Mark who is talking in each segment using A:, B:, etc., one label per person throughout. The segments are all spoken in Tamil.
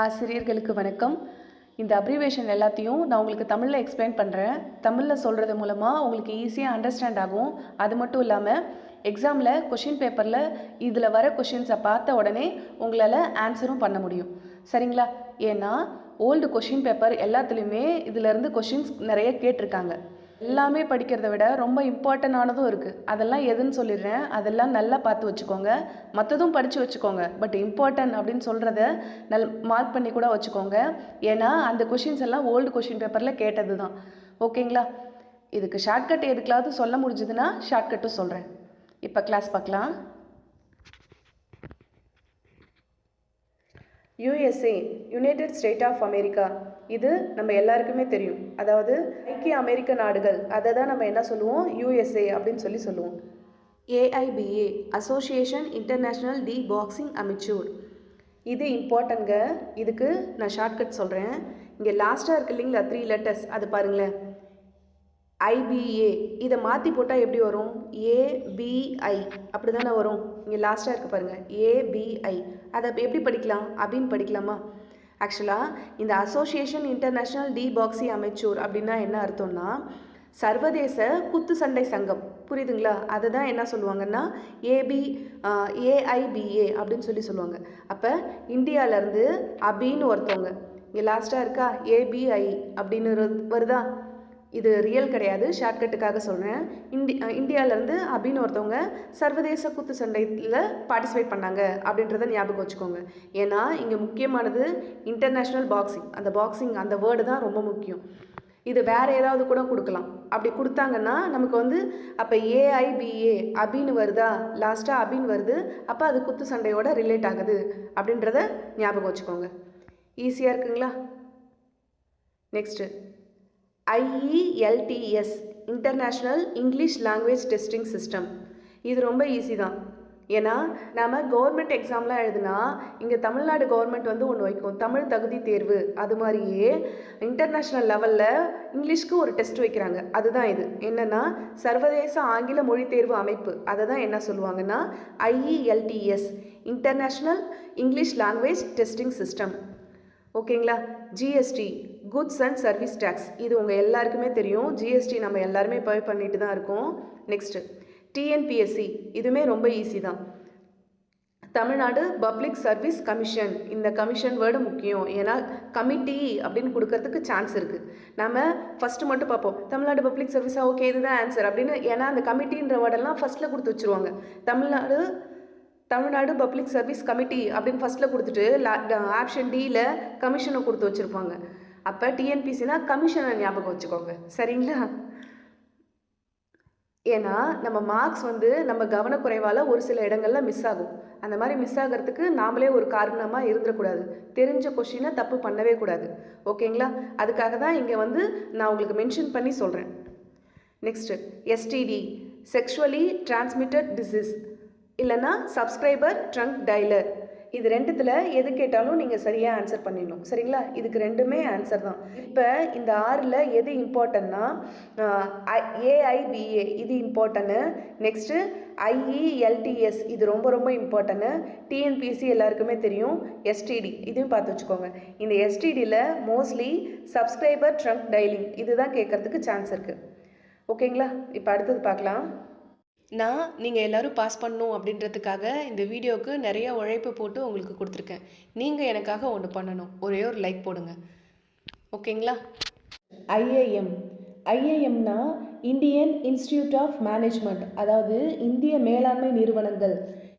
A: ஆசிரியர்களுக்கு வணக்கம். இந்த அப்ரிவேஷன் எல்லாத்தையும் நான் உங்களுக்கு தமிழில் எக்ஸ்பிளைன் பண்ணுறேன் தமிழில் சொல்கிறது மூலமாக உங்களுக்கு ஈஸியாக அண்டர்ஸ்டாண்ட் ஆகும். அது மட்டும் இல்லாமல் எக்ஸாமில் கொஷின் பேப்பரில் இதில் வர கொஷின்ஸை பார்த்த உடனே உங்களால் ஆன்சரும் பண்ண முடியும். சரிங்களா? ஏன்னா ஓல்டு கொஷின் பேப்பர் எல்லாத்துலேயுமே இதிலேருந்து கொஷின்ஸ் நிறைய கேட்டிருக்காங்க. எல்லாமே படிக்கிறத விட ரொம்ப இம்பார்ட்டண்டானதும் இருக்குது அதெல்லாம் எதுன்னு சொல்லிடுறேன். அதெல்லாம் நல்லா பார்த்து வச்சுக்கோங்க. மற்றதும் படித்து வச்சுக்கோங்க. பட் இம்பார்ட்டன்ட் அப்படின்னு சொல்கிறத நல் மார்க் பண்ணி கூட வச்சுக்கோங்க. ஏன்னா அந்த கொஷின்ஸ் எல்லாம் ஓல்டு கொஷின் பேப்பரில் கேட்டது தான் ஓகேங்களா இதுக்கு ஷார்ட்கட் எதுக்களாவது சொல்ல முடிஞ்சதுன்னா ஷார்ட்கட்டும் சொல்கிறேன் இப்போ கிளாஸ் பார்க்கலாம். USA united state of America இது நம்ம எல்லாருக்குமே தெரியும். அதாவது ஐக்கிய அமெரிக்க நாடுகள் அதை தான் நம்ம என்ன சொல்லுவோம்? யூஎஸ்ஏ அப்படின்னு சொல்லி சொல்லுவோம். AIBA association international de boxing amateur இது இம்பார்ட்டன்ங்க இதுக்கு நான் ஷார்ட்கட் சொல்கிறேன் இங்கே லாஸ்ட்டாக இருக்கு இல்லைங்களா? த்ரீ லெட்டர்ஸ் அது பாருங்களேன். ஐபிஏ இதை மாற்றி போட்டால் எப்படி வரும்? ஏபிஐ அப்படி தானே வரும். இங்கே லாஸ்ட்டாக இருக்குது பாருங்கள் ஏபிஐ அதை எப்படி படிக்கலாம்? அப்படின்னு படிக்கலாமா? ஆக்சுவலாக இந்த association international de boxing amateur அப்படின்னா என்ன அர்த்தம்னா சர்வதேச குத்து சண்டை சங்கம். புரியுதுங்களா? அதை தான் என்ன சொல்லுவாங்கன்னா ஏபி ஏஐபிஏ அப்படின்னு சொல்லி சொல்லுவாங்க. அப்போ இந்தியாவிலேருந்து அபின்னு ஒருத்தவங்க. இங்கே லாஸ்ட்டாக இருக்கா? ஏபிஐ அப்படின்னு வருதா? இது ரியல் கிடையாது. ஷார்ட்கட்டுக்காக சொல்கிறேன் இந்தி இந்தியாவிலேருந்து அப்படின்னு ஒருத்தவங்க சர்வதேச குத்து சண்டையில் பார்ட்டிசிபேட் பண்ணாங்க அப்படின்றத ஞாபகம் வச்சுக்கோங்க. ஏன்னா இங்கே முக்கியமானது இன்டர்நேஷ்னல் பாக்ஸிங் அந்த பாக்ஸிங் அந்த வேர்டு தான் ரொம்ப முக்கியம். இது வேறு ஏதாவது கூட கொடுக்கலாம். அப்படி கொடுத்தாங்கன்னா நமக்கு வந்து அப்போ ஏஐபிஏ அபின்னு வருதா? லாஸ்ட்டாக அபின்னு வருது. அப்போ அது குத்து சண்டையோட ரிலேட் ஆகுது அப்படின்றத ஞாபகம் வச்சுக்கோங்க. ஈஸியாக இருக்குங்களா? Next IELTS international English language testing system இது ரொம்ப ஈஸி தான். ஏன்னா நம்ம கவர்மெண்ட் எக்ஸாம்லாம் எழுதுனா இங்கே தமிழ்நாடு கவர்மெண்ட் வந்து ஒன்று வைக்கும். தமிழ் தகுதி தேர்வு அது மாதிரியே இன்டர்நேஷ்னல் லெவலில் இங்கிலீஷ்க்கு ஒரு டெஸ்ட் வைக்கிறாங்க. அதுதான் இது. என்னென்னா சர்வதேச ஆங்கில மொழி தேர்வு அமைப்பு. அதை தான் என்ன சொல்லுவாங்கன்னா IELTS international English language testing system ஓகேங்களா? GST goods and service tax இது உங்கள் எல்லாருக்குமே தெரியும். ஜிஎஸ்டி நம்ம எல்லாருமே பே பண்ணிட்டு தான் இருக்கோம். நெக்ஸ்ட்டு டிஎன்பிஎஸ்சி இதுவுமே ரொம்ப ஈஸி தான். தமிழ்நாடு பப்ளிக் சர்வீஸ் கமிஷன் இந்த கமிஷன் வேர்டு முக்கியம். ஏன்னா கமிட்டி அப்படின்னு கொடுக்கறதுக்கு சான்ஸ் இருக்குது நம்ம ஃபஸ்ட்டு மட்டும் பார்ப்போம். தமிழ்நாடு பப்ளிக் சர்வீஸாக ஓகே இதுதான் ஆன்சர் அப்படின்னு. ஏன்னா அந்த கமிட்டின்ற வேர்டெல்லாம் ஃபஸ்ட்டில் கொடுத்து வச்சுருவாங்க. Tamil Nadu Tamil Nadu public service committee அப்படின்னு ஃபஸ்ட்டில் கொடுத்துட்டு ஆப்ஷன் டியில் கமிஷனை கொடுத்து வச்சுருப்பாங்க. அப்போ டிஎன்பிசினா கமிஷனை ஞாபகம் வச்சுக்கோங்க. சரிங்களா? ஏன்னா நம்ம மார்க்ஸ் வந்து நம்ம கவனக்குறைவால் ஒரு சில இடங்களில் மிஸ் ஆகும். அந்த மாதிரி மிஸ் ஆகிறதுக்கு நாமளே ஒரு காரணமாக இருந்துடக்கூடாது. தெரிஞ்ச கொஷினை தப்பு பண்ணவே கூடாது. ஓகேங்களா? அதுக்காக தான் இங்கே வந்து நான் உங்களுக்கு மென்ஷன் பண்ணி சொல்கிறேன் next STD sexually transmitted disease இல்லைன்னா சப்ஸ்கிரைபர் ட்ரங்க் டைலர் இது ரெண்டுத்தில் எது கேட்டாலும் நீங்கள் சரியாக ஆன்சர் பண்ணிடணும். சரிங்களா? இதுக்கு ரெண்டுமே ஆன்சர் தான். இப்போ இந்த ஆறில் எது இம்பார்ட்டன்னா ஏஐபிஏ இது இம்பார்ட்டன்னு நெக்ஸ்ட்டு ஐஇஎல்டிஎஸ் இது ரொம்ப ரொம்ப இம்பார்ட்டன்னு டிஎன்பிசி எல்லாருக்குமே தெரியும். எஸ்டிடி இதையும் பார்த்து வச்சுக்கோங்க. இந்த எஸ்டிடியில் மோஸ்ட்லி சப்ஸ்கிரைபர் ட்ரங்க் டைலிங் இதுதான் கேட்குறதுக்கு சான்ஸ் இருக்குது ஓகேங்களா இப்போ அடுத்தது பார்க்கலாம். நான் நீங்கள் எல்லோரும் பாஸ் பண்ணணும் அப்படின்றதுக்காக இந்த வீடியோவுக்கு நிறைய உழைப்பு போட்டு உங்களுக்கு கொடுத்துருக்கேன். நீங்கள் எனக்காக ஒன்று பண்ணணும். ஒரே ஒரு லைக் போடுங்க. ஓகேங்களா? ஐஏஎம் ஐஏஎம்னா இந்தியன் இன்ஸ்டிடியூட் ஆஃப் மேனேஜ்மெண்ட் அதாவது இந்திய மேலாண்மை நிறுவனங்கள்.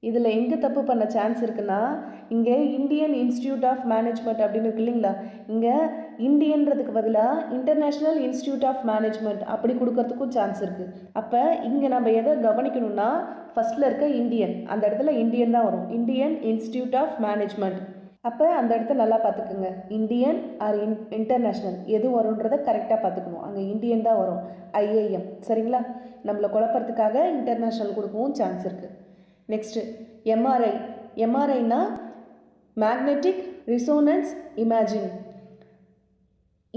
A: இதில் எங்கே தப்பு பண்ண சான்ஸ் இருக்குன்னா இங்கே இந்தியன் இன்ஸ்டிடியூட் ஆஃப் மேனேஜ்மெண்ட் அப்படின்னு இருக்கு இல்லைங்களா? இங்கே இந்தியன்றதுக்கு பதிலாக இன்டர்நேஷ்னல் இன்ஸ்டியூட் ஆஃப் மேனேஜ்மெண்ட் அப்படி கொடுக்கறதுக்கும் சான்ஸ் இருக்குது அப்போ இங்கே நம்ம எதை கவனிக்கணும்னா ஃபஸ்ட்டில் இருக்க இந்தியன் அந்த இடத்துல இந்தியன் தான் வரும். இந்தியன் இன்ஸ்டியூட் ஆஃப் மேனேஜ்மெண்ட் அப்போ அந்த இடத்த நல்லா பார்த்துக்குங்க. இந்தியன் ஆர் இன் இன்டர்நேஷ்னல் எது வரும்ன்றதை கரெக்டாக பார்த்துக்கணும். அங்கே இந்தியன் தான் வரும். ஐஏஎம் சரிங்களா? நம்மளை குழப்பறதுக்காக இன்டர்நேஷ்னல் கொடுக்கவும் சான்ஸ் இருக்குது நெக்ஸ்ட்டு எம்ஆர்ஐ எம்ஆர்ஐனா மேக்னெட்டிக் ரிசோனன்ஸ் இமேஜின்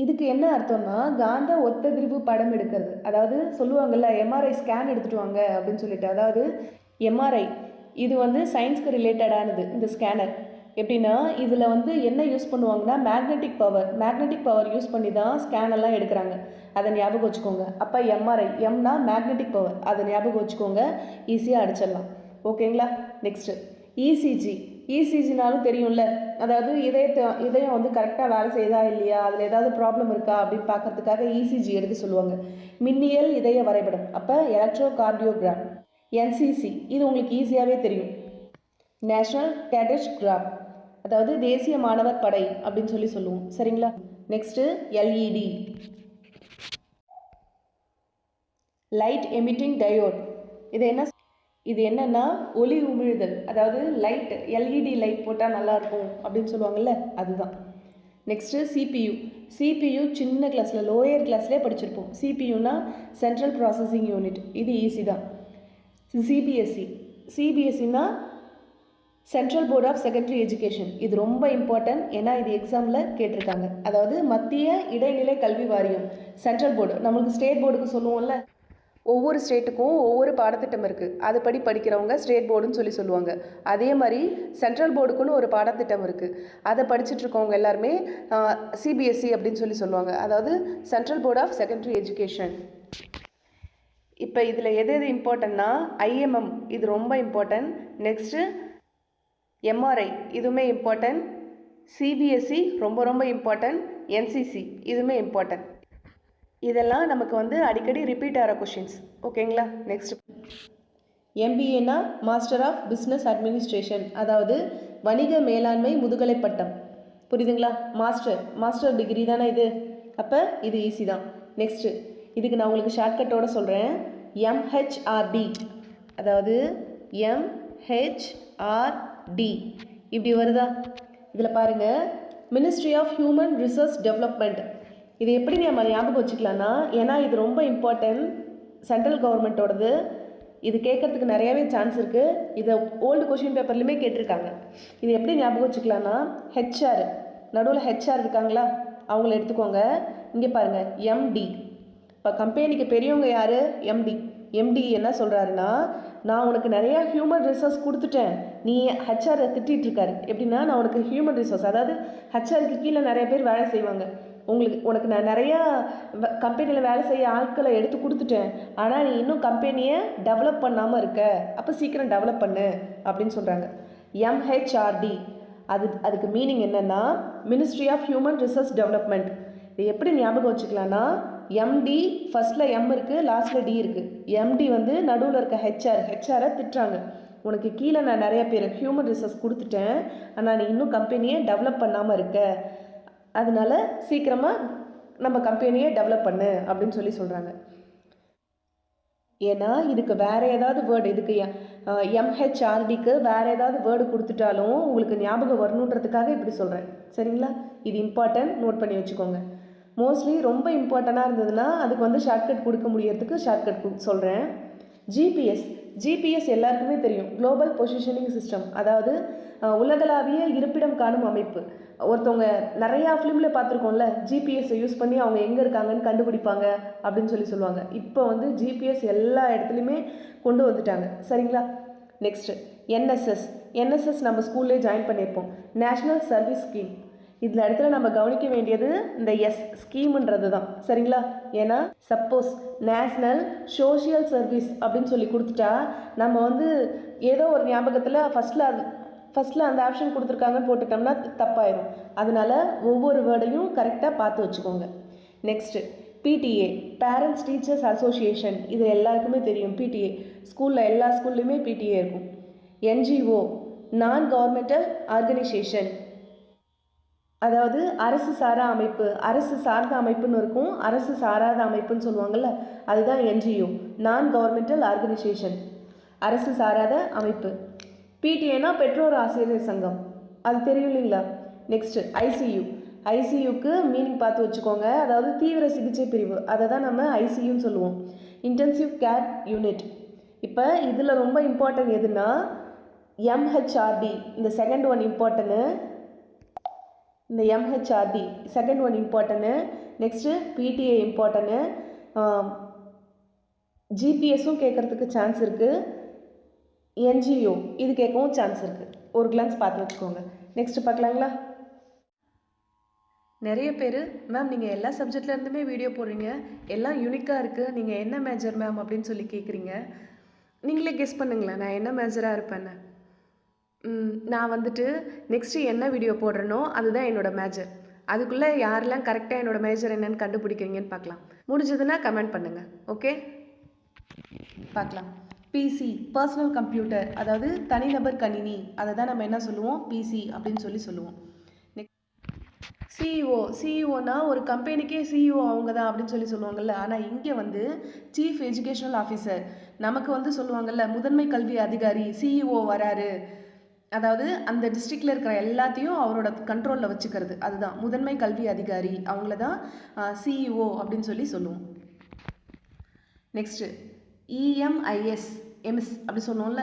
A: இதுக்கு என்ன அர்த்தம்னா காந்த ஒத்ததிர்வு படம் எடுக்கிறது. அதாவது சொல்லுவாங்கள்ல எம்ஆர்ஐ ஸ்கேன் எடுத்துகிட்டு வாங்க அப்படின்னு சொல்லிட்டு. அதாவது எம்ஆர்ஐ இது வந்து சயின்ஸ்க்கு ரிலேட்டடானது இந்த ஸ்கேனர் எப்படின்னா இதில் வந்து என்ன யூஸ் பண்ணுவாங்கன்னா magnetic power magnetic power use பண்ணி தான் ஸ்கேனெல்லாம் எடுக்கிறாங்க. அதை ஞாபகம் வச்சுக்கோங்க. அப்போ எம்ஆர்ஐ எம்னா மேக்னெட்டிக் பவர் அதை ஞாபகம் வச்சுக்கோங்க. ஈஸியாக அடிச்சிடலாம். ஓகேங்களா நெக்ஸ்ட்டு இசிஜி இசிஜினாலும் தெரியும்ல. அதாவது இதயத்தை இதயம் வந்து கரெக்டாக வேலை செய்தா இல்லையா? அதில் ஏதாவது ப்ராப்ளம் இருக்கா? அப்படின்னு பார்க்கறதுக்காக இசிஜி எடுக்க சொல்லுவாங்க. மின்னியல் இதய வரைபடம். அப்போ எலக்ட்ரோ கார்டியோகிராம் என்சிசி இது உங்களுக்கு ஈஸியாகவே தெரியும். நேஷ்னல் கேடட் கிராம் அதாவது தேசிய மாணவர் படை அப்படின்னு சொல்லி சொல்லுவோம். சரிங்களா? Next LED light emitting diode இது என்ன இது என்னென்னா ஒளி உமிழுதல் அதாவது லைட் எல்இடி லைட் போட்டால் நல்லாயிருக்கும் அப்படின்னு சொல்லுவாங்கல்ல அதுதான். நெக்ஸ்ட்டு சிபியு சிபியு சின்ன கிளாஸில் லோயர் கிளாஸ்லேயே படிச்சிருப்போம். சிபியுனா சென்ட்ரல் ப்ராசஸிங் யூனிட் இது ஈஸி தான். CBSE சிபிஎஸ்சினா central board of secondary education இது ரொம்ப இம்பார்ட்டன்ட் ஏன்னா இது எக்ஸாமில் கேட்டிருக்காங்க. அதாவது மத்திய இடைநிலை கல்வி வாரியம் சென்ட்ரல் போர்டு நம்மளுக்கு ஸ்டேட் போர்டுக்கு சொல்லுவோம்ல ஒவ்வொரு ஸ்டேட்டுக்கும் ஒவ்வொரு பாடத்திட்டம் இருக்குது அதுபடி படிக்கிறவங்க ஸ்டேட் போர்டுன்னு சொல்லி சொல்லுவாங்க. அதே மாதிரி சென்ட்ரல் போர்டுக்குன்னு ஒரு பாடத்திட்டம் இருக்குது அதை படிச்சுட்டு இருக்கவங்க எல்லாருமே சிபிஎஸ்சி அப்படின்னு சொல்லி சொல்லுவாங்க. அதாவது central board of secondary education. இப்போ இதில் எது எது இம்பார்ட்டன்னா ஐஎம்எம் இது ரொம்ப இம்பார்ட்டன்ட். நெக்ஸ்ட்டு எம்ஆர்ஐ இதுவுமே இம்பார்ட்டன்ட். சிபிஎஸ்சி ரொம்ப ரொம்ப இம்பார்ட்டன்ட். என்சிசி இதுவுமே இம்பார்ட்டன்ட். இதெல்லாம் நமக்கு வந்து அடிக்கடி ரிப்பீட் ஆகிற கொஷின்ஸ் ஓகேங்களா நெக்ஸ்ட் எம்பிஏனா மாஸ்டர் ஆஃப் பிஸ்னஸ் அட்மினிஸ்ட்ரேஷன் அதாவது வணிக மேலாண்மை முதுகலை பட்டம். புரியுதுங்களா? மாஸ்டர் மாஸ்டர் டிகிரி தானே இது? அப்போ இது ஈஸி தான். நெக்ஸ்ட்டு இதுக்கு நான் உங்களுக்கு ஷார்ட்கட்டோட சொல்கிறேன் எம்ஹெச்ஆர்டி அதாவது எம்ஹெச்ஆர்டி இப்படி வருதா? இதில் பாருங்கள் ministry of human resource development இது எப்படி நம்ம ஞாபகம் வச்சுக்கலாம்னா ஏன்னா இது ரொம்ப இம்பார்ட்டன்ட் சென்ட்ரல் கவர்மெண்ட்டோடது இது கேட்கறதுக்கு நிறையாவே சான்ஸ் இருக்குது இதை ஓல்டு கொஷின் பேப்பர்லையுமே கேட்டிருக்காங்க. இது எப்படி ஞாபகம் வச்சுக்கலான்னா ஹெச்ஆர் நடுவில் ஹெச்ஆர் இருக்காங்களா? அவங்கள எடுத்துக்கோங்க. இங்கே பாருங்கள் எம்டி இப்போ கம்பெனிக்கு பெரியவங்க யார்? எம்டி எம்டி என்ன சொல்கிறாருன்னா நான் உனக்கு நிறையா ஹியூமன் ரிசோர்ஸ் கொடுத்துட்டேன். நீ ஹெச்ஆரை திட்டிகிட்டு இருக்காரு. எப்படின்னா நான் உனக்கு ஹியூமன் ரிசோர்ஸ் அதாவது ஹெச்ஆருக்கு கீழே நிறைய பேர் வேலை செய்வாங்க. உங்களுக்கு உனக்கு நான் நிறையா கம்பெனியில் வேலை செய்ய ஆட்களை எடுத்து கொடுத்துட்டேன். ஆனால் நீ இன்னும் கம்பெனியை டெவலப் பண்ணாமல் இருக்க. அப்போ சீக்கிரம் டெவலப் பண்ணு அப்படின்னு சொல்கிறாங்க எம்ஹெச்ஆர்டி அது அதுக்கு மீனிங் என்னென்னா ministry of human research development இது எப்படி ஞாபகம் வச்சுக்கலாம்னா எம்டி ஃபஸ்ட்டில் எம் இருக்குது லாஸ்ட்டில் டி இருக்குது எம்டி வந்து நடுவில் இருக்க ஹெச்ஆர் ஹெச்ஆரை திட்டுறாங்க. உனக்கு கீழே நான் நிறைய பேர் ஹியூமன் ரிசோர்ஸ் கொடுத்துட்டேன் ஆனால் நீ இன்னும் கம்பெனியை டெவலப் பண்ணாமல் இருக்க. அதனால சீக்கிரமாக நம்ம கம்பெனியை டெவலப் பண்ணு அப்படின்னு சொல்லி சொல்கிறாங்க ஏன்னா இதுக்கு வேறு ஏதாவது வேர்டு இதுக்கு எம்ஹெச்ஆர்டிக்கு வேறு ஏதாவது வேர்டு கொடுத்துட்டாலும் உங்களுக்கு ஞாபகம் வரணுன்றதுக்காக இப்படி சொல்கிறேன் சரிங்களா? இது இம்பார்ட்டன்ட் நோட் பண்ணி வச்சுக்கோங்க. மோஸ்ட்லி ரொம்ப இம்பார்ட்டண்ட்டாக இருந்ததுன்னா அதுக்கு வந்து ஷார்ட்கட் கொடுக்க முடியறதுக்கு ஷார்ட்கட் சொல்கிறேன் ஜிபிஎஸ் ஜிபிஎஸ் எல்லாருக்குமே தெரியும். குளோபல் பொசிஷனிங் சிஸ்டம் அதாவது உலகளாவிய இருப்பிடம் காணும் அமைப்பு. ஒருத்தவங்க நிறையா ஃபிலிமில் பார்த்துருக்கோம்ல ஜிபிஎஸ்ஸை யூஸ் பண்ணி அவங்க எங்கே இருக்காங்கன்னு கண்டுபிடிப்பாங்க அப்படின்னு சொல்லி சொல்லுவாங்க. இப்போ வந்து ஜிபிஎஸ் எல்லா இடத்துலையுமே கொண்டு வந்துட்டாங்க. சரிங்களா? நெக்ஸ்ட்டு என்எஸ்எஸ் என்எஸ்எஸ் நம்ம ஸ்கூல்லே ஜாயின் பண்ணியிருப்போம். நேஷ்னல் சர்வீஸ் ஸ்கீம் இதில் இடத்துல நம்ம கவனிக்க வேண்டியது இந்த எஸ் ஸ்கீமுன்றது தான் சரிங்களா? ஏன்னா சப்போஸ் நேஷ்னல் சோஷியல் சர்வீஸ் அப்படின்னு சொல்லி கொடுத்துட்டா நம்ம வந்து ஏதோ ஒரு ஞாபகத்தில் ஃபஸ்ட்டில் அது ஃபஸ்ட்டில் அந்த ஆப்ஷன் கொடுத்துருக்காங்கன்னு போட்டுட்டோம்னா தப்பாயிடும் அதனால் ஒவ்வொரு வேர்டையும் கரெக்டாக பார்த்து வச்சுக்கோங்க. Next PTA parents teachers association இது எல்லாருக்குமே தெரியும். பிடிஏ ஸ்கூலில் எல்லா ஸ்கூல்லையுமே பிடிஏ இருக்கும். என்ஜிஓ நான் கவர்மெண்டல் ஆர்கனைசேஷன் அதாவது அரசு சாரா அமைப்பு அரசு சார்ந்த அமைப்புன்னு இருக்கும். அரசு சாராத அமைப்புன்னு சொல்லுவாங்கள்ல அதுதான் என்ஜிஓ நான் கவர்மெண்டல் ஆர்கனைசேஷன் அரசு சாராத அமைப்பு. பிடிஏனா பெற்றோர் ஆசிரியர் சங்கம். அது தெரியும் இல்லைங்களா? நெக்ஸ்ட்டு ஐசியூ ஐசியூக்கு மீனிங் பார்த்து வச்சுக்கோங்க. அதாவது தீவிர சிகிச்சை பிரிவு. அதை தான் நம்ம ஐசியூன்னு சொல்லுவோம். இன்டென்சிவ் கேர் யூனிட் இப்போ இதில் ரொம்ப இம்பார்ட்டன்ட் எதுனா எம்ஹெச்ஆர்டி இந்த செகண்ட் ஒன் இம்பார்ட்டனு இந்த எம்ஹெச்ஆர்டி செகண்ட் ஒன் இம்பார்ட்டனு நெக்ஸ்ட்டு பிடிஏ இம்பார்ட்டனு ஜிபிஎஸும் கேட்குறதுக்கு சான்ஸ் இருக்குது என்ஜிஓ இது கேட்கவும் சான்ஸ் இருக்குது ஒரு கிளான்ஸ் பார்த்து வச்சுக்கோங்க. நெக்ஸ்ட்டு பார்க்கலாங்களா? நிறைய பேர் மேம் நீங்கள் எல்லா சப்ஜெக்ட்லேருந்துமே வீடியோ போடுறீங்க. எல்லாம் யூனிக்காக இருக்குது நீங்கள் என்ன மேஜர் மேம் அப்படின்னு சொல்லி கேட்குறீங்க நீங்களே கெஸ் பண்ணுங்களேன். நான் என்ன மேஜராக இருப்பேன்னு. நான் வந்துட்டு நெக்ஸ்ட்டு என்ன வீடியோ போடுறேனோ அதுதான் என்னோடய மேஜர் அதுக்குள்ளே யாரெல்லாம் கரெக்டாக என்னோடய மேஜர் என்னன்னு கண்டுபிடிக்கிறீங்கன்னு பார்க்கலாம். முடிஞ்சதுன்னா கமெண்ட் பண்ணுங்கள் ஓகே பார்க்கலாம். பிசி பர்சனல் கம்ப்யூட்டர் அதாவது தனிநபர் கணினி. அதை தான் நம்ம என்ன சொல்லுவோம்? பிசி அப்படின்னு சொல்லி சொல்லுவோம். சிஇஓ சிஇஓனா ஒரு கம்பெனிக்கே சிஇஓ அவங்க தான் அப்படின்னு சொல்லி சொல்லுவாங்கள்ல ஆனால் இங்கே வந்து சீஃப் எஜுகேஷனல் ஆஃபீஸர் நமக்கு வந்து சொல்லுவாங்கள்ல முதன்மை கல்வி அதிகாரி சிஇஓ வராரு. அதாவது அந்த டிஸ்ட்ரிக்டில் இருக்கிற எல்லாத்தையும் அவரோட கண்ட்ரோலில் வச்சுக்கிறது. அதுதான். முதன்மை கல்வி அதிகாரி. அவங்கள தான் சிஇஓ அப்படின்னு சொல்லி சொல்லுவோம். நெக்ஸ்ட்டு இஎம்ஐஎஸ் எம்எஸ் அப்படி சொன்னோம்ல.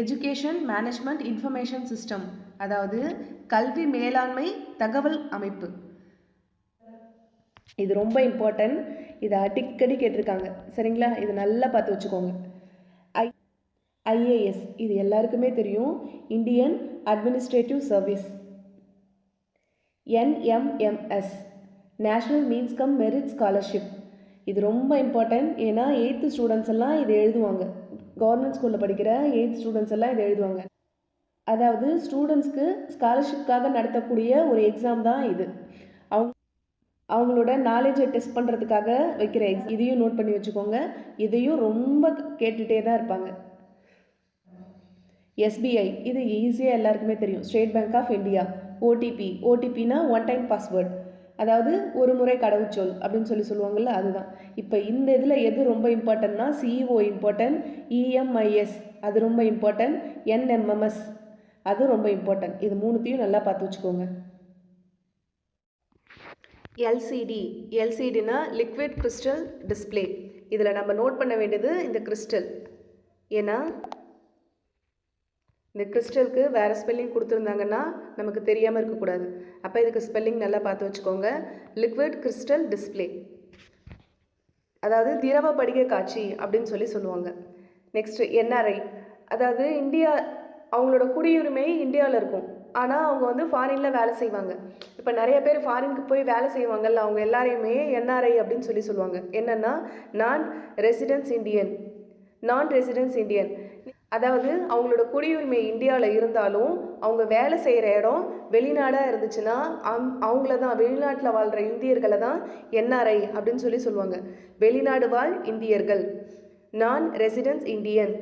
A: எஜுகேஷன் மேனேஜ்மெண்ட் இன்ஃபர்மேஷன் சிஸ்டம் அதாவது கல்வி மேலாண்மை தகவல் அமைப்பு. இது ரொம்ப இம்பார்ட்டன்ட் இதை அடிக்கடி கேட்டிருக்காங்க. சரிங்களா? இது நல்லா பார்த்து வச்சுக்கோங்க. ஐஏஎஸ் இது எல்லாருக்குமே தெரியும். Indian administrative service NMMS national means cum merit scholarship இது ரொம்ப இம்பார்ட்டன்ட் ஏன்னா எயித்து ஸ்டூடெண்ட்ஸ் எல்லாம் இதை எழுதுவாங்க. கவர்மெண்ட் ஸ்கூலில் படிக்கிற எயித் ஸ்டூடெண்ட்ஸ் எல்லாம் இதை எழுதுவாங்க. அதாவது ஸ்டூடெண்ட்ஸ்க்கு ஸ்காலர்ஷிப்காக நடத்தக்கூடிய ஒரு எக்ஸாம் தான் இது. அவங்க அவங்களோட நாலேஜை டெஸ்ட் பண்ணுறதுக்காக வைக்கிற எக்ஸாம் இதையும் நோட் பண்ணி வச்சுக்கோங்க. இதையும் ரொம்ப கேட்டுகிட்டே தான் இருப்பாங்க. எஸ்பிஐ இது ஈஸியாக எல்லாருக்குமே தெரியும். State Bank of India OTP ஓடிபினா one time password அதாவது ஒரு முறை கடவுச்சொல் அப்படின்னு சொல்லி சொல்லுவாங்கள்ல அதுதான். இப்போ இந்த இதில் எது ரொம்ப இம்பார்ட்டன்ட்னா சிஇஓ இம்பார்ட்டன்ட் இஎம்ஐஎஸ் அது ரொம்ப இம்பார்ட்டன்ட் என்எம்எம்எஸ் அது ரொம்ப இம்பார்ட்டன்ட் இது மூணுத்தையும் நல்லா பார்த்து வச்சுக்கோங்க. எல்சிடி எல்சிடினா லிக்விட் கிறிஸ்டல் டிஸ்ப்ளே இதில் நம்ம நோட் பண்ண வேண்டியது இந்த கிறிஸ்டல் ஏன்னா இந்த கிறிஸ்டலுக்கு வேறு ஸ்பெல்லிங் கொடுத்துருந்தாங்கன்னா நமக்கு தெரியாமல் இருக்கக்கூடாது. அப்போ இதுக்கு ஸ்பெல்லிங் நல்லா பார்த்து வச்சுக்கோங்க. லிக்விட் கிறிஸ்டல் டிஸ்ப்ளே அதாவது திரவ படிக காட்சி அப்படின்னு சொல்லி சொல்லுவாங்க. நெக்ஸ்ட்டு என்ஆர்ஐ அதாவது இந்தியா அவங்களோட குடியுரிமை இந்தியாவில் இருக்கும். ஆனால் அவங்க வந்து ஃபாரினில் வேலை செய்வாங்க. இப்போ நிறைய பேர் ஃபாரினுக்கு போய் வேலை செய்வாங்கல்ல அவங்க எல்லாரையுமே என்ஆர்ஐ அப்படின்னு சொல்லி சொல்லுவாங்க. என்னென்னா non residence Indian non residence Indian அதாவது அவங்களோட குடியுரிமை இந்தியாவில் இருந்தாலும் அவங்க வேலை செய்கிற இடம் வெளிநாடாக இருந்துச்சுன்னா அங் அவங்கள தான் வெளிநாட்டில் வாழ்கிற இந்தியர்களை தான் என்ஆர்ஐ அப்படின்னு சொல்லி சொல்லுவாங்க. வெளிநாடு வாழ் இந்தியர்கள். Non residence Indian.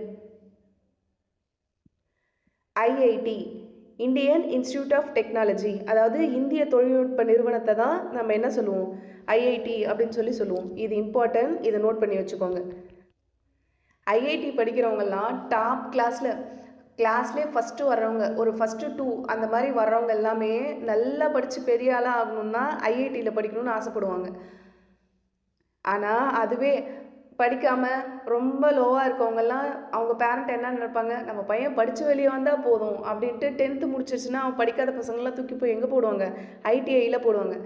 A: IIT. Indian institute of technology. அதாவது இந்திய தொழில்நுட்ப நிறுவனத்தை தான் நம்ம என்ன சொல்லுவோம்? ஐஐடி அப்படின்னு சொல்லி சொல்லுவோம். இது இம்பார்ட்டன்ட். இதை நோட் பண்ணி வச்சுக்கோங்க. ஐஐடி படிக்கிறவங்கெல்லாம் டாப் கிளாஸில் கிளாஸ்லேயே ஃபஸ்ட்டு வர்றவங்க ஒரு ஃபஸ்ட்டு டூ அந்த மாதிரி வர்றவங்க எல்லாமே நல்லா படித்து பெரிய ஆளாக ஆகணும்னா ஐஐடியில் படிக்கணும்னு ஆசைப்படுவாங்க. ஆனால் அதுவே படிக்காமல் ரொம்ப லோவாக இருக்கவங்கெல்லாம் அவங்க பேரண்ட் என்ன நினைப்பாங்க? நம்ம பையன் படித்து வெளியே வந்தால் போதும் அப்படின்ட்டு டென்த்து முடிச்சிருச்சுன்னா அவன் படிக்காத பசங்களாம் தூக்கி போய் எங்கே போடுவாங்க? ஐடிஐயில் போடுவாங்க.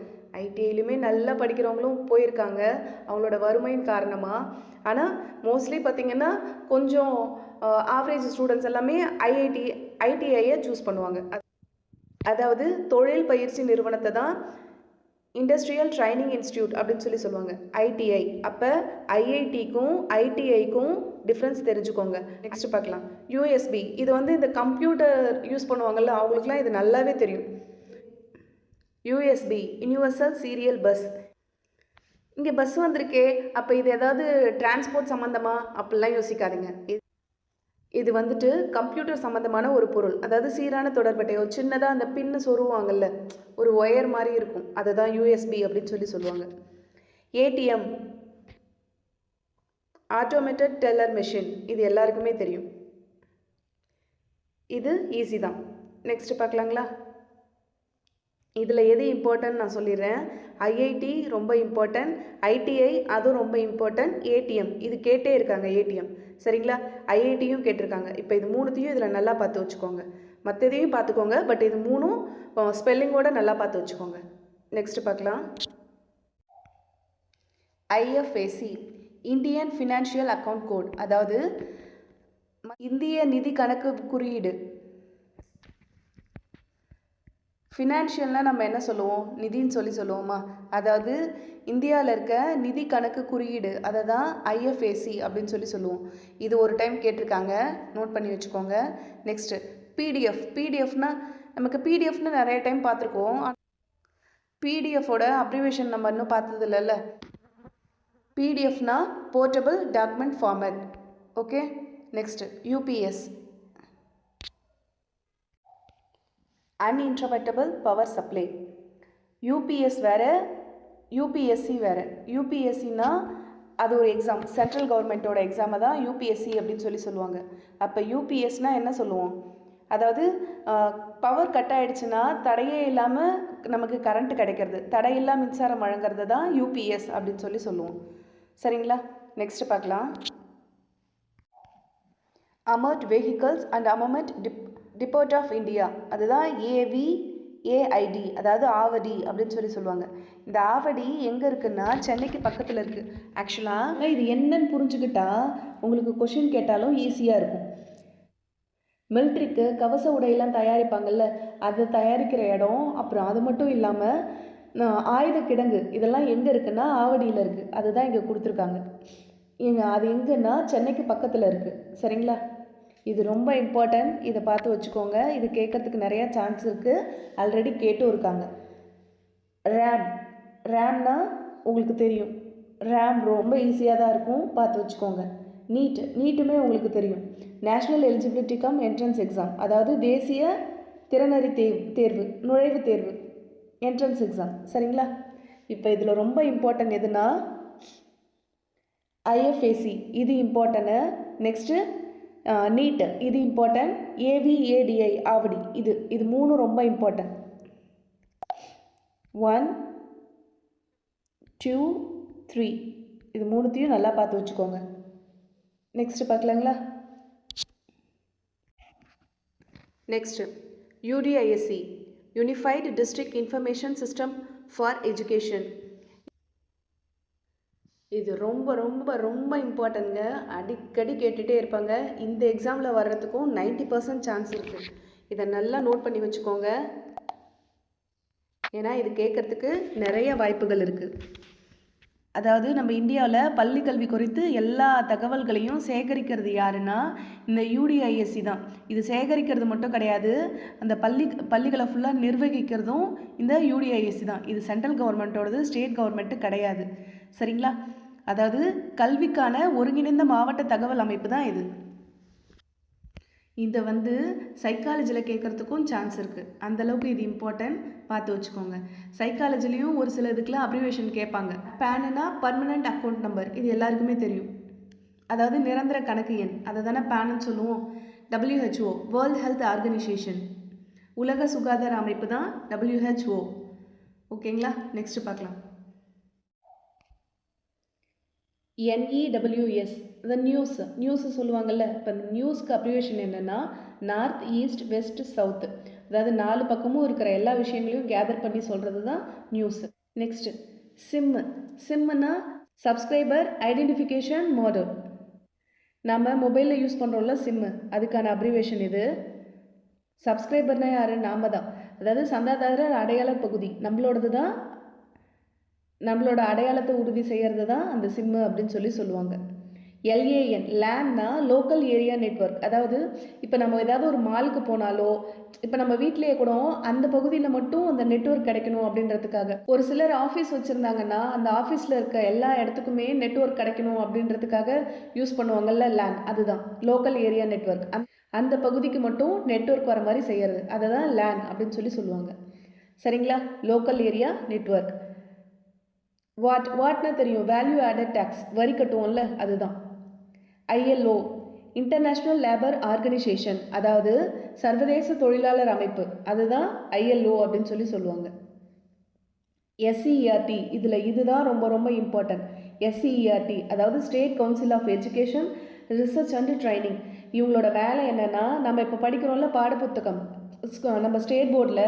A: ஐடிஐலையுமே நல்லா படிக்கிறவங்களும் போயிருக்காங்க அவங்களோட வறுமையின் காரணமாக ஆனால் மோஸ்ட்லி பார்த்திங்கன்னா கொஞ்சம் ஆவரேஜ் ஸ்டூடெண்ட்ஸ் எல்லாமே ஐஐடி ஐடிஐயை சூஸ் பண்ணுவாங்க. அதாவது தொழில் பயிற்சி நிறுவனத்தை தான் இண்டஸ்ட்ரியல் ட்ரைனிங் இன்ஸ்டியூட் அப்படின்னு சொல்லி சொல்லுவாங்க. ஐடிஐ அப்போ ஐஐடிக்கும் ஐடிஐக்கும் டிஃப்ரென்ஸ் தெரிஞ்சுக்கோங்க. நெக்ஸ்ட் பார்க்கலாம். யூஎஸ்பி இது வந்து இந்த கம்ப்யூட்டர் யூஸ் பண்ணுவாங்கல்ல அவங்களுக்குலாம் இது நல்லாவே தெரியும். யூஎஸ்பி யூனிவர்சல் சீரியல் பஸ் இங்கே பஸ் வந்திருக்கே அப்போ இது ஏதாவது டிரான்ஸ்போர்ட் சம்மந்தமாக அப்படிலாம் யோசிக்காதீங்க. இது வந்துட்டு கம்ப்யூட்டர் சம்மந்தமான ஒரு பொருள். அதாவது சீரான தொடர்பட்டையோ சின்னதாக அந்த பின்னு சொருவாங்கல்ல ஒரு ஒயர் மாதிரி இருக்கும். அதை தான் யூஎஸ்பி அப்படின்னு சொல்லி சொல்லுவாங்க. ஏடிஎம் ஆட்டோமேட்டட் டெல்லர் மெஷின் இது எல்லாருக்குமே தெரியும். இது ஈஸி தான். நெக்ஸ்ட் பார்க்கலாங்களா? இதில் எது இம்பார்ட்டன்ட் நான் சொல்லிடுறேன். ஐஐடி ரொம்ப இம்பார்ட்டன்ட் ஐடிஐ அதுவும் ரொம்ப இம்பார்ட்டன்ட் ஏடிஎம். இது கேட்டே இருக்காங்க ஏடிஎம். சரிங்களா? ஐஐடியும் கேட்டிருக்காங்க. இப்போ இது மூணுத்தையும் இதில் நல்லா பார்த்து வச்சுக்கோங்க. மற்றதையும் பார்த்துக்கோங்க பட் இது மூணும் ஸ்பெல்லிங்கோட நல்லா பார்த்து வச்சுக்கோங்க. நெக்ஸ்ட் பார்க்கலாம். IFAC Indian financial account code அதாவது இந்திய நிதி கணக்கு குறியீடு. ஃபினான்ஷியல்னால் நம்ம என்ன சொல்லுவோம்? நிதின்னு சொல்லி சொல்லுவோமா? அதாவது இந்தியாவில் இருக்க நிதி கணக்கு குறியீடு அதை தான் ஐஎஃப்ஏசி அப்படின்னு சொல்லி சொல்லுவோம். இது ஒரு டைம் கேட்டிருக்காங்க. நோட் பண்ணி வச்சுக்கோங்க. நெக்ஸ்ட்டு பிடிஎஃப் பிடிஎஃப்னா நமக்கு பிடிஎஃப்னு நிறைய டைம் பார்த்துருக்கோம். பிடிஎஃபோட அப்ரிவேஷன் நம்ம இன்னும் பார்த்தது இல்லைல்ல பிடிஎஃப்னா portable document format okay next UPS uninterruptible power supply UPS வேறு யூபிஎஸ்சி வேறு. யூபிஎஸ்சினா அது ஒரு எக்ஸாம் சென்ட்ரல் கவர்மெண்ட்டோட எக்ஸாமை தான் யூபிஎஸ்சி அப்படின்னு சொல்லி சொல்லுவாங்க. அப்போ யூபிஎஸ்னால் என்ன சொல்லுவோம்? அதாவது பவர் கட் ஆகிடுச்சுன்னா தடையே இல்லாமல் நமக்கு கரண்ட் கிடைக்கிறது. தடையில்லா மின்சாரம் வழங்குறது தான் யூபிஎஸ் அப்படின்னு சொல்லி சொல்லுவோம். சரிங்களா? நெக்ஸ்ட் பார்க்கலாம். அமர்ட் வெஹிக்கல்ஸ் அண்ட் அமர்மெண்ட் டிப் டிப்போர்ட் ஆஃப் இந்தியா அதுதான் ஏவி ஏஐடி அதாவது ஆவடி அப்படின்னு சொல்லி சொல்லுவாங்க. இந்த ஆவடி எங்கே இருக்குன்னா சென்னைக்கு பக்கத்தில் இருக்குது ஆக்சுவலாக இது என்னன்னு புரிஞ்சுக்கிட்டா உங்களுக்கு கொஷின் கேட்டாலும் ஈஸியாக இருக்கும். மில்ட்ரிக்கு கவச உடையெல்லாம் தயாரிப்பாங்கல்ல அது தயாரிக்கிற இடம் அப்புறம் அது மட்டும் இல்லாமல் ஆயுத கிடங்கு இதெல்லாம் எங்கே இருக்குன்னா ஆவடியில் இருக்குது அதுதான் இங்கே கொடுத்துருக்காங்க. எங்கள் அது எங்கன்னா சென்னைக்கு பக்கத்தில் இருக்குது சரிங்களா? இது ரொம்ப இம்பார்ட்டன்ட் இதை பார்த்து வச்சுக்கோங்க. இது கேட்கறதுக்கு நிறையா சான்ஸ் இருக்குது ஆல்ரெடி கேட்டும் இருக்காங்க. ரேம் ரேம்னா உங்களுக்கு தெரியும். ரேம் ரொம்ப ஈஸியாக தான் இருக்கும். பார்த்து வச்சுக்கோங்க. நீட் நீட்டுமே உங்களுக்கு தெரியும். National eligibility cum entrance exam அதாவது தேசிய திறனறி தேர்வு தேர்வு நுழைவுத் தேர்வு என்ட்ரன்ஸ் எக்ஸாம் சரிங்களா? இப்போ இதில் ரொம்ப இம்பார்ட்டன்ட் எதுனா ஐஎஃப்ஏசி இது இம்பார்ட்டன்னு நெக்ஸ்ட்டு நீட் இது இம்பார்ட்டன்ட் ஏவிஏடிஐ ஆவடி. இது இது மூணும் ரொம்ப இம்பார்ட்டன்ட் ஒன் டூ த்ரீ இது மூணுத்தையும் நல்லா பார்த்து வச்சுக்கோங்க. Next பார்க்கலாங்களா? Next UDISC unified district information system for education இது ரொம்ப ரொம்ப ரொம்ப இம்பார்ட்டன்ங்க அடிக்கடி கேட்டுகிட்டே இருப்பாங்க. இந்த எக்ஸாமில் வர்றதுக்கும் நைன்ட்டி பர்சன்ட் சான்ஸ் இருக்குது இதை நல்லா நோட் பண்ணி வச்சுக்கோங்க. ஏன்னா இது கேட்குறதுக்கு நிறைய வாய்ப்புகள் இருக்குது அதாவது நம்ம இந்தியாவில் பள்ளி கல்வி குறித்து எல்லா தகவல்களையும் சேகரிக்கிறது யாருன்னா இந்த யூடிஐஎஸ்சி தான். இது சேகரிக்கிறது மட்டும் கிடையாது. அந்த பள்ளி பள்ளிகளை ஃபுல்லாக நிர்வகிக்கிறதும் இந்த யூடிஐஎஸ்சி தான். இது சென்ட்ரல் கவர்மெண்ட்டோடது ஸ்டேட் கவர்மெண்ட்டு கிடையாது. சரிங்களா? அதாவது கல்விக்கான ஒருங்கிணைந்த மாவட்ட தகவல் அமைப்பு தான் இது. இதை வந்து சைக்காலஜியில் கேட்குறதுக்கும் சான்ஸ் இருக்குது அந்தளவுக்கு இது இம்பார்ட்டன்ட் பார்த்து வச்சுக்கோங்க. சைக்காலஜிலையும் ஒரு சில இதுக்கெலாம் அப்ரிவேஷன் கேட்பாங்க. பேனுனா பர்மனண்ட் அக்கௌண்ட் நம்பர் இது எல்லாருக்குமே தெரியும். அதாவது நிரந்தர கணக்கு எண். அதை தானே பேனுன்னு சொல்லுவோம். டபிள்யூஹெச்ஓ வேர்ல்ட் ஹெல்த் ஆர்கனைசேஷன் உலக சுகாதார அமைப்பு தான் டபிள்யூஹெச்ஓ ஓகேங்களா நெக்ஸ்ட்டு பார்க்கலாம். என்இடபிள்யூஎஸ் இந்த நியூஸ் நியூஸ் சொல்லுவாங்கள்ல இப்போ இந்த நியூஸ்க்கு அப்ரிவேஷன் என்னென்னா நார்த் ஈஸ்ட் வெஸ்ட் சவுத்து அதாவது நாலு பக்கமும் இருக்கிற எல்லா விஷயங்களையும் கேதர் பண்ணி சொல்கிறது தான் நியூஸு நெக்ஸ்ட்டு சிம்மு சிம்முனா சப்ஸ்கிரைபர் ஐடென்டிஃபிகேஷன் மாடல் நம்ம மொபைலில் யூஸ் பண்ணுறோம்ல சிம்மு அதுக்கான அப்ரிவேஷன் இது. சப்ஸ்கிரைபர்னா யார்? நாம தான் அதாவது சந்தாதாரர் அடையாள பகுதி நம்மளோடது தான் நம்மளோட அடையாளத்தை உறுதி செய்கிறது தான் அந்த சிம்மு அப்படின்னு சொல்லி சொல்லுவாங்க. எல்ஏஎன் லேன்னா லோக்கல் ஏரியா நெட்ஒர்க் அதாவது இப்போ நம்ம ஏதாவது ஒரு மாலுக்கு போனாலோ இப்போ நம்ம வீட்லேயே கூட அந்த பகுதியில் மட்டும் அந்த நெட்ஒர்க் கிடைக்கணும் அப்படின்றதுக்காக. ஒரு சிலர் ஆஃபீஸ் வச்சுருந்தாங்கன்னா அந்த ஆஃபீஸில் இருக்க எல்லா இடத்துக்குமே நெட்ஒர்க் கிடைக்கணும் அப்படின்றதுக்காக யூஸ் பண்ணுவாங்கல்ல லேன். அதுதான். லோக்கல் ஏரியா நெட்ஒர்க் அந் அந்த பகுதிக்கு மட்டும் நெட்ஒர்க் வர மாதிரி செய்கிறது அதை தான் லேன் அப்படின்னு சொல்லி சொல்லுவாங்க. சரிங்களா? லோக்கல் ஏரியா நெட்ஒர்க் வாட் வாட்னா தெரியும்? வேல்யூ ஆடட் டேக்ஸ் வரி கட்டுவோம்ல அதுதான். ஐஎல்ஓ இன்டர்நேஷ்னல் லேபர் ஆர்கனைசேஷன் அதாவது சர்வதேச தொழிலாளர் அமைப்பு. அதுதான் ஐஎல்ஓ அப்படின்னு சொல்லி சொல்லுவாங்க. எஸ்சிஇஆர்டி இதில் இதுதான் ரொம்ப ரொம்ப இம்பார்ட்டன்ட் எஸ்சிஇஆர்டி அதாவது state council of education research and training இவங்களோட வேலை என்னென்னா நம்ம இப்போ படிக்கிறோம்ல பாடப்புத்தகம். நம்ம ஸ்டேட் போர்டில்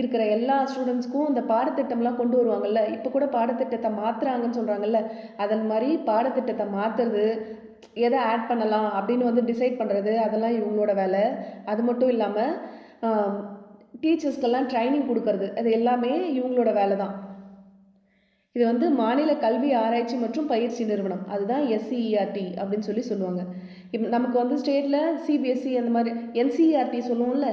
A: இருக்கிற எல்லா ஸ்டூடெண்ட்ஸ்க்கும் இந்த பாடத்திட்டம்லாம் கொண்டு வருவாங்கள்ல இப்போ கூட பாடத்திட்டத்தை மாற்றுறாங்கன்னு சொல்கிறாங்கல்ல அதன் மாதிரி பாடத்திட்டத்தை மாற்றுறது எதை ஆட் பண்ணலாம் அப்படின்னு வந்து டிசைட் பண்ணுறது அதெல்லாம் இவங்களோட வேலை. அது மட்டும் இல்லாமல் டீச்சர்ஸ்க்கெல்லாம் ட்ரைனிங் கொடுக்கறது அது எல்லாமே இவங்களோட வேலை தான். இது வந்து மாநில கல்வி ஆராய்ச்சி மற்றும் பயிற்சி நிறுவனம். அதுதான் எஸ்சிஇஆர்டி அப்படின்னு சொல்லி சொல்லுவாங்க. இப்போ நமக்கு வந்து ஸ்டேட்டில் சிபிஎஸ்சி அந்த மாதிரி என்சிஇஆர்டி சொல்லுவோம்ல.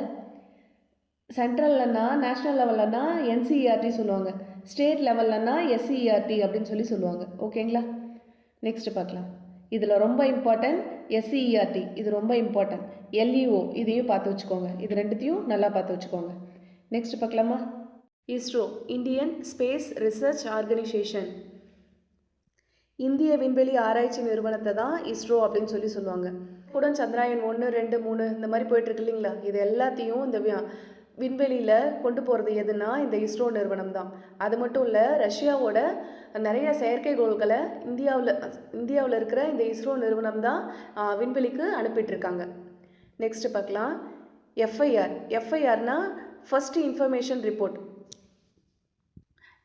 A: சென்ட்ரல்லன்னா நேஷ்னல் லெவல்லன்னா என்சிஇஆர்டி சொல்லுவாங்க. ஸ்டேட் லெவல்லன்னா எஸ்சிஇஆர்டி அப்படின்னு சொல்லி சொல்லுவாங்க. ஓகேங்களா நெக்ஸ்ட் பார்க்கலாம். இதில் ரொம்ப இம்பார்ட்டன்ட் எஸ்சிஇஆர்டி இது ரொம்ப இம்பார்ட்டன்ட் எல்இஓ இதையும் பார்த்து வச்சுக்கோங்க. இது ரெண்டுத்தையும் நல்லா பார்த்து வச்சுக்கோங்க. நெக்ஸ்ட் பார்க்கலாமா? ISRO Indian space research organisation இந்திய விண்வெளி ஆராய்ச்சி நிறுவனத்தை தான் இஸ்ரோ அப்படின்னு சொல்லி சொல்லுவாங்க. கூட சந்திராயன் ஒன்று ரெண்டு மூணு இந்த மாதிரி போயிட்டுருக்கு இல்லைங்களா? இது எல்லாத்தையும் இந்த விண்வெளியில் கொண்டு போகிறது எதுனா இந்த இஸ்ரோ நிறுவனம் தான் அது மட்டும் இல்லை ரஷ்யாவோட நிறைய செயற்கைக்கோள்களை இந்தியாவில் இந்தியாவில் இருக்கிற இந்த இஸ்ரோ நிறுவனம் தான் விண்வெளிக்கு அனுப்பிட்டுருக்காங்க. நெக்ஸ்ட்டு பார்க்கலாம். எஃப்ஐஆர் எஃப்ஐஆர்னால் ஃபஸ்ட்டு இன்ஃபர்மேஷன் ரிப்போர்ட்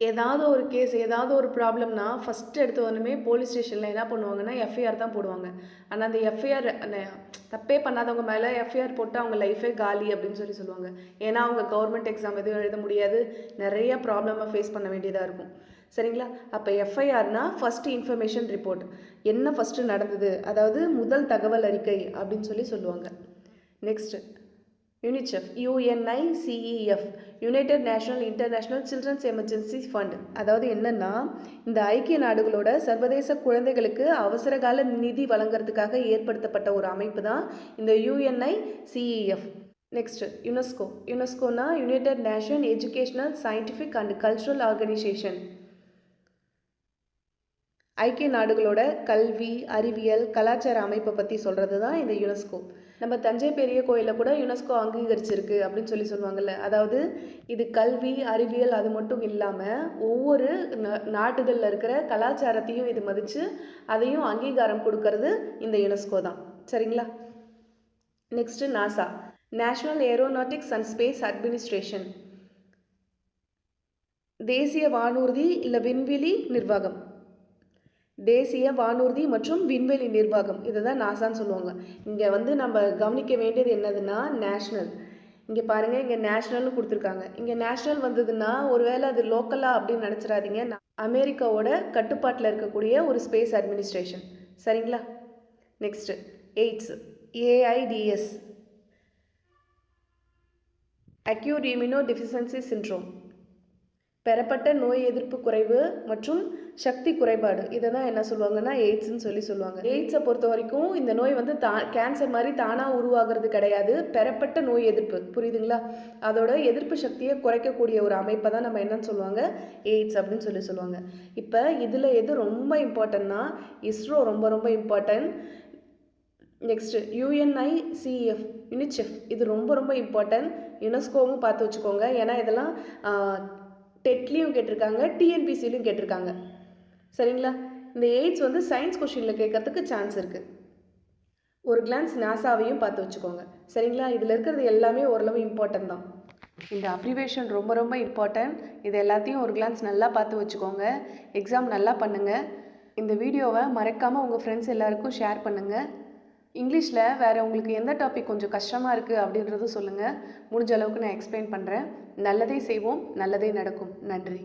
A: ஏதாவது ஒரு கேஸ் ஏதாவது ஒரு ப்ராப்ளம்னா ஃபஸ்ட்டு எடுத்த உடனே போலீஸ் ஸ்டேஷனில் என்ன பண்ணுவாங்கன்னா எஃப்ஐஆர் தான் போடுவாங்க. ஆனால் அந்த எஃப்ஐஆர் தப்பே பண்ணாதவங்க மேலே எஃப்ஐஆர் போட்டு அவங்க லைஃபே காலி அப்படின்னு சொல்லி சொல்லுவாங்க. ஏன்னா அவங்க கவர்மெண்ட் எக்ஸாம் எதுவும் எழுத முடியாது. நிறைய ப்ராப்ளமாக ஃபேஸ் பண்ண வேண்டியதாக இருக்கும். சரிங்களா? அப்போ எஃப்ஐஆர்னால் ஃபஸ்ட்டு இன்ஃபர்மேஷன் ரிப்போர்ட் என்ன ஃபஸ்ட்டு நடந்தது? அதாவது முதல் தகவல் அறிக்கை அப்படின்னு சொல்லி சொல்லுவாங்க. Next UNICEF UNICEF united national international children's emergency fund அதாவது என்னென்னா இந்த ஐக்கிய நாடுகளோட சர்வதேச குழந்தைகளுக்கு அவசரகால நிதி வழங்குறதுக்காக ஏற்படுத்தப்பட்ட ஒரு அமைப்பு தான் இந்த UNICEF next UNESCO யுனெஸ்கோனா united nation educational scientific and cultural organisation ஐக்கிய நாடுகளோட கல்வி அறிவியல் கலாச்சார அமைப்பை பற்றி சொல்கிறது தான் இந்த யுனெஸ்கோ நம்ம தஞ்சை பெரிய கோயிலில் கூட யுனெஸ்கோ அங்கீகரிச்சிருக்கு அப்படின்னு சொல்லி சொல்லுவாங்கல்ல. அதாவது இது கல்வி அறிவியல் அது மட்டும் இல்லாமல் ஒவ்வொரு நா- நாட்டுகளில் இருக்கிற கலாச்சாரத்தையும் இது மதித்து அதையும் அங்கீகாரம் கொடுக்கறது இந்த யுனெஸ்கோ தான். சரிங்களா? Next NASA national aeronautics and space administration தேசிய வானூர்தி இல்லை விண்வெளி நிர்வாகம். தேசிய வானூர்தி மற்றும் விண்வெளி நிர்வாகம். இதை தான் நாசான்னு சொல்லுவாங்க. இங்கே வந்து நம்ம கவனிக்க வேண்டியது என்னதுன்னா நேஷ்னல். இங்கே பாருங்கள் இங்கே நேஷ்னல்னு கொடுத்துருக்காங்க. இங்கே நேஷ்னல் வந்ததுன்னா ஒருவேளை அது லோக்கலாக அப்படின்னு நினச்சிடாதீங்க. அமெரிக்காவோட கட்டுப்பாட்டில் இருக்கக்கூடிய ஒரு ஸ்பேஸ் அட்மினிஸ்ட்ரேஷன். சரிங்களா? Next AIDS AIDS acute immuno deficiency syndrome பெறப்பட்ட நோய் எதிர்ப்பு குறைவு மற்றும் சக்தி குறைபாடு. இதை தான் என்ன சொல்லுவாங்கன்னா எய்ட்ஸ்னு சொல்லி சொல்லுவாங்க. எய்ட்ஸை பொறுத்த வரைக்கும் இந்த நோய் வந்து தா கேன்சர் மாதிரி தானாக உருவாகிறது கிடையாது. பெறப்பட்ட நோய் எதிர்ப்பு. புரியுதுங்களா? அதோட எதிர்ப்பு சக்தியை குறைக்கக்கூடிய ஒரு அமைப்பை தான் நம்ம என்னன்னு சொல்லுவாங்க? எய்ட்ஸ் அப்படின்னு சொல்லி சொல்லுவாங்க. இப்போ இதில் எது ரொம்ப இம்பார்ட்டன்னா இஸ்ரோ ரொம்ப ரொம்ப இம்பார்ட்டன்ட் நெக்ஸ்ட்டு யுஎன்ஐசிஎஃப் யூனிசெஃப் இது ரொம்ப ரொம்ப இம்பார்ட்டன்ட் யுனெஸ்கோவும் பார்த்து வச்சுக்கோங்க. ஏன்னா இதெல்லாம் டெட்லேயும் கேட்டிருக்காங்க டிஎன்பிசிலையும் கேட்டிருக்காங்க. சரிங்களா? இந்த எய்ட்ஸ் வந்து சயின்ஸ் கொஷினில் கேட்கறதுக்கு சான்ஸ் இருக்குது ஒரு கிளான்ஸ் நாசாவையும் பார்த்து வச்சுக்கோங்க. சரிங்களா? இதில் இருக்கிறது எல்லாமே ஓரளவு இம்பார்ட்டன்ட் தான். இந்த அப்ரிவேஷன் ரொம்ப ரொம்ப இம்பார்ட்டன்ட் இது எல்லாத்தையும் ஒரு கிளான்ஸ் நல்லா பார்த்து வச்சுக்கோங்க. எக்ஸாம் நல்லா பண்ணுங்கள் இந்த வீடியோவை மறக்காமல் உங்கள் ஃப்ரெண்ட்ஸ் எல்லாருக்கும் ஷேர் பண்ணுங்கள் இங்கிலீஷில் வேறு உங்களுக்கு எந்த டாபிக் கொஞ்சம் கஷ்டமாக இருக்குது அப்படின்றதும் சொல்லுங்கள் முடிஞ்ச அளவுக்கு நான் எக்ஸ்பிளைன் பண்ணுறேன் நல்லதே செய்வோம் நல்லதே நடக்கும். நன்றி.